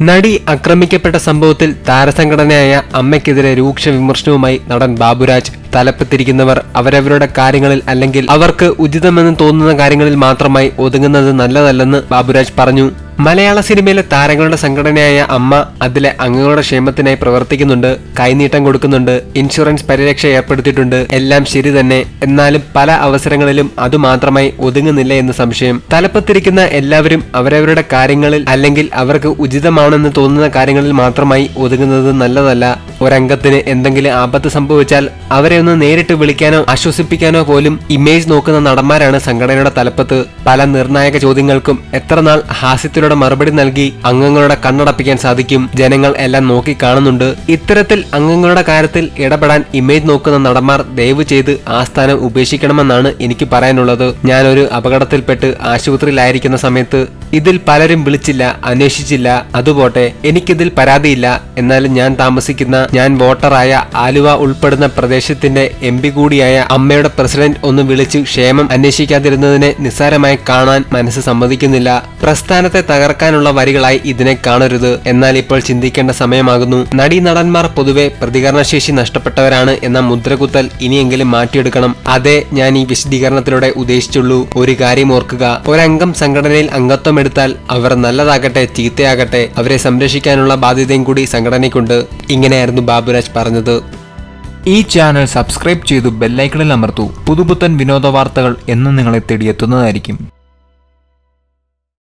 നടി ആക്രമിക്കപ്പെട്ട സംഭവത്തിൽ താരസംഘടനയായ അമ്മയ്ക്കെതിരെ രൂക്ഷ വിമർശനവുമായി നടൻ ബാബുരാജ് തലപ്പത്തിരിക്കുന്നവർ അവരവരുടെ കാര്യങ്ങളിൽ അല്ലെങ്കിൽ അവർക്ക് ഉചിതമെന്ന് തോന്നുന്ന കാര്യങ്ങളിൽ മാത്രമായി ഒതുങ്ങുന്നത് നല്ലതല്ലെന്ന് ബാബുരാജ് പറഞ്ഞു. മലയാള സിനിമയിലെ താരങ്ങളുടെ സംഘടനയായ അമ്മ അതിലെ അംഗങ്ങളുടെ ക്ഷേമത്തിനായി പ്രവർത്തിക്കുന്നുണ്ട് കൈനീട്ടം കൊടുക്കുന്നുണ്ട് ഇൻഷുറൻസ് പരിരക്ഷ ഏർപ്പെടുത്തിയിട്ടുണ്ട് എല്ലാം ശരി തന്നെ. എന്നാലും പല അവസരങ്ങളിലും അത് മാത്രമായി ഒതുങ്ങുന്നില്ല എന്ന് സംശയം. തലപ്പത്തിരിക്കുന്ന എല്ലാവരും അവരവരുടെ കാര്യങ്ങളിൽ അല്ലെങ്കിൽ അവർക്ക് ഉചിതമാണെന്ന് തോന്നുന്ന കാര്യങ്ങളിൽ മാത്രമായി ഒതുങ്ങുന്നത് നല്ലതല്ല. ഒരംഗത്തിന് എന്തെങ്കിലും ആപത്ത് സംഭവിച്ചാൽ അവരെ ഒന്ന് നേരിട്ട് വിളിക്കാനോ ആശ്വസിപ്പിക്കാനോ പോലും ഇമേജ് നോക്കുന്ന നടന്മാരാണ് സംഘടനയുടെ തലപ്പത്ത്. പല നിർണായക ചോദ്യങ്ങൾക്കും എത്രനാൾ ഹാസ്യത്തിലൂടെ മറുപടി നൽകി അംഗങ്ങളുടെ കണ്ണടപ്പിക്കാൻ സാധിക്കും ജനങ്ങൾ എല്ലാം നോക്കി കാണുന്നുണ്ട്. ഇത്തരത്തിൽ അംഗങ്ങളുടെ കാര്യത്തിൽ ഇടപെടാൻ ഇമേജ് നോക്കുന്ന നടന്മാർ ദയവ് ചെയ്ത് ആസ്ഥാനം സ്ഥാനം ഉപേക്ഷിക്കണമെന്നാണ് എനിക്ക് പറയാനുള്ളത്. ഞാനൊരു അപകടത്തിൽപ്പെട്ട് ആശുപത്രിയിലായിരിക്കുന്ന സമയത്ത് ഇതിൽ പലരും വിളിച്ചില്ല അന്വേഷിച്ചില്ല അതുപോട്ടെ എനിക്കിതിൽ പരാതിയില്ല എന്നാലും ഞാൻ താമസിക്കുന്ന ഞാൻ വോട്ടറായ ആലുവ ഉൾപ്പെടുന്ന പ്രദേശത്തിന്റെ എം പി കൂടിയായ അമ്മയുടെ പ്രസിഡന്റ് ഒന്ന് വിളിച്ച് ക്ഷേമം അന്വേഷിക്കാതിരുന്നതിനെ നിസ്സാരമായി കാണാൻ മനസ്സ് സമ്മതിക്കുന്നില്ല. പ്രസ്ഥാനത്തെ തകർക്കാനുള്ള വരികളായി ഇതിനെ കാണരുത്. എന്നാൽ ഇപ്പോൾ ചിന്തിക്കേണ്ട സമയമാകുന്നു. നടീ നടന്മാർ പൊതുവെ പ്രതികരണശേഷി നഷ്ടപ്പെട്ടവരാണ് എന്ന മുദ്രകുത്തൽ ഇനിയെങ്കിലും മാറ്റിയെടുക്കണം. അതേ ഞാൻ ഈ വിശദീകരണത്തിലൂടെ ഉദ്ദേശിച്ചുള്ളൂ. ഒരു കാര്യം ഓർക്കുക. ഒരംഗം സംഘടനയിൽ അംഗത്വം എടുത്താൽ അവർ നല്ലതാകട്ടെ ചീത്തയാകട്ടെ അവരെ സംരക്ഷിക്കാനുള്ള ബാധ്യതയും കൂടി സംഘടനയ്ക്കുണ്ട്. ഇങ്ങനെയായിരുന്നു ബാബുരാജ് പറഞ്ഞത്. ഈ ചാനൽ സബ്സ്ക്രൈബ് ചെയ്തു ബെല്ലൈക്കണിൽ അമർത്തൂ. പുതുപുത്തൻ വിനോദ വാർത്തകൾ എന്നും നിങ്ങളെ തേടിയെത്തുന്നതായിരിക്കും.